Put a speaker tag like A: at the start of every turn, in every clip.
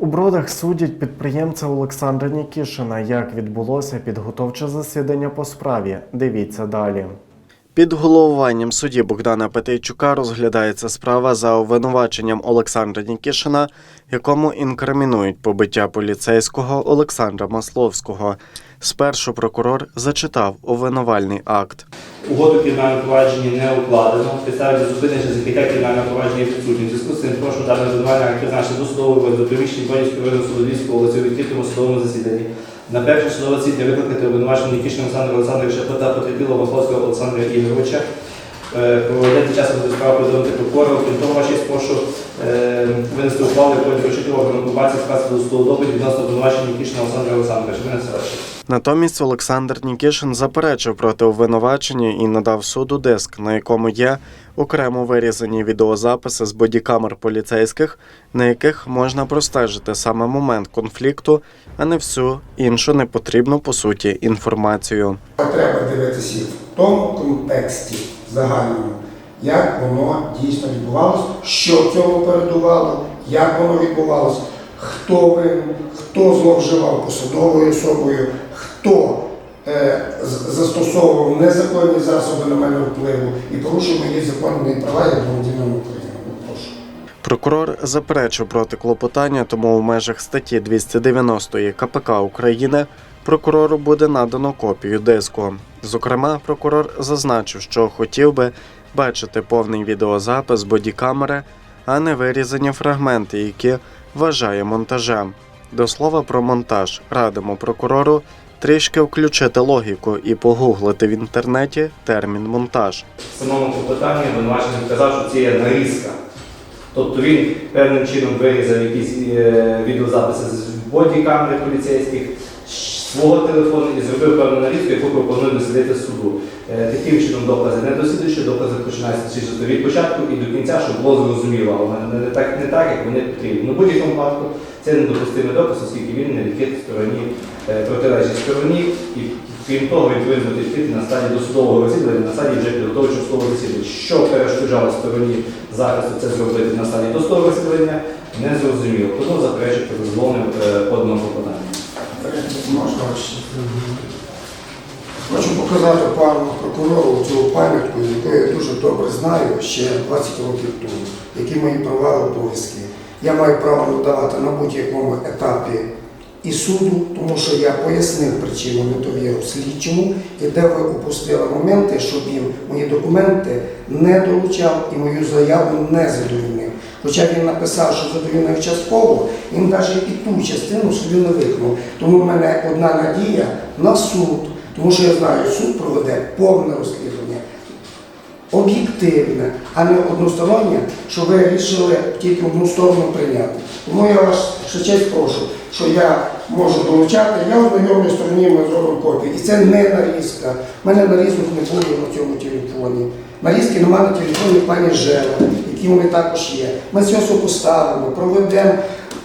A: У бродах судять підприємця Олександра Нікішина. Як відбулося підготовче засідання по справі? Дивіться далі. Під головуванням судді Богдана Петейчука розглядається справа за обвинуваченням Олександра Нікішина, якому інкримінують побиття поліцейського Олександра Масловського. Спершу прокурор зачитав обвинувальний акт.
B: Угоду кримінального провадження не укладено. Підстави зупинення чи закриття кримінального провадження відсутні. Зв'язку з цим прошу дане обвинувальне акт призначити до судового до приміщення Бонівського районного суду Львівської області у відкритому судовому засіданні. На перше судове засідання викликати обвинувачення Нікішина Олександра Олександровича та потерпілого Масловського Олександра Ігоровича. Е, Проведення часу до справи повідомити прокурору. Крім того, ваші прошу е, винести ухвалу, якою доручити органу пробації скласти до судового допит відносно обвинувачення Нікішина Олександра Олександровича. Винесе ваші.
A: Натомість Олександр Нікішин заперечив проти обвинувачення і надав суду диск, на якому є окремо вирізані відеозаписи з бодікамер поліцейських, на яких можна простежити саме момент конфлікту, а не всю іншу непотрібну по суті інформацію.
C: Треба дивитися в тому контексті загальному, як воно дійсно відбувалося, що цьому передувало, як воно відбувалося, хто винен, хто зловживав посадовою особою, хто е, застосовував незаконні засоби на мене впливу і порушив мої законні права як громадянина України.
A: Прокурор заперечив проти клопотання, тому в межах статті 290 КПК України прокурору буде надано копію диску. Зокрема, прокурор зазначив, що хотів би бачити повний відеозапис бодікамери, а не вирізані фрагменти, які вважає монтажем. До слова про монтаж радимо прокурору трішки включити логіку і погуглити в інтернеті термін монтаж.
B: В самому клопотанні обвинувачений сказав, що це є нарізка. Тобто він певним чином вирізав якісь е, відеозаписи з бодікамери поліцейських, свого телефону і зробив певну нарізку, яку пропонує дослідити суду. Е, Таким чином докази не досліджуючи, докази починаються від початку і до кінця, щоб було зрозуміло, але не, так, не так, як вони потрібні. Ну, будь-якому випадку це недопустимий доказ, оскільки він не відкритий стороні, е, протилежній стороні, і крім того, він повинен бути відкритий на стадії досудового розслідування, на стадії вже підготовчого судового засідання. Що перешкоджало стороні захисту це зробити на стадії досудового розслідування, не зрозуміло. Тому заперечує про дозволене поданого клопотання.
C: Можна. Хочу показати пану прокурору цю пам'ятку, яку я дуже добре знаю ще 20 років тому, які мої права обов'язки. Я маю право надавати на будь-якому етапі і суду, тому що я пояснив причину недовіру слідчому, і де ви упустили моменти, щоб він мої документи не долучав і мою заяву не задовільнив. Хоча він написав, що задовільнив частково, він навіть і ту частину собі не виконав. Тому в мене одна надія на суд, тому що я знаю, суд проведе повне розслідування, об'єктивне, а не одностороннє, що ви вирішили тільки одну сторону прийняти. Тому я вас ще честь прошу, що я можу долучати, я ознайомлю стороні, ми зробимо копію. І це не нарізка. У мене нарізок не буде на цьому телефоні. Нарізки немає на телефоні пані Жела, які вони також є. Ми це все поставимо, проведемо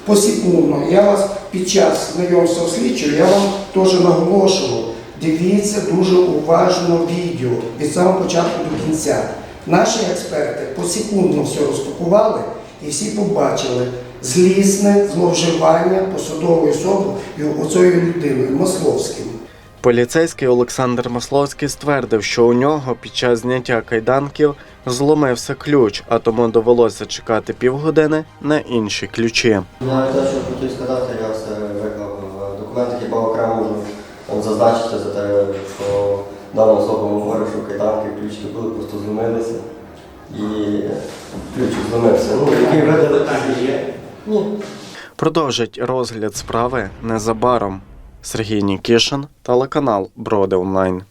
C: посекундно. Я вас під час знайомства слідчого, я вам теж наголошував. Дивіться дуже уважно відео від самого початку до кінця. Наші експерти посекундно все розпакували і всі побачили злісне зловживання посадовою особою оцею людиною Масловським.
A: Поліцейський Олександр Масловський ствердив, що у нього під час зняття кайданків зломився ключ, а тому довелося чекати півгодини на інші ключі.
D: Я хотів сказати, я от за те, що дана особа говорить, що кайданки ключики були, просто зломилися. І ключик зломився. Ну, який.
B: Питання є?
D: Ні.
A: Продовжить розгляд справи незабаром. Сергій Нікішин, телеканал Броди Онлайн.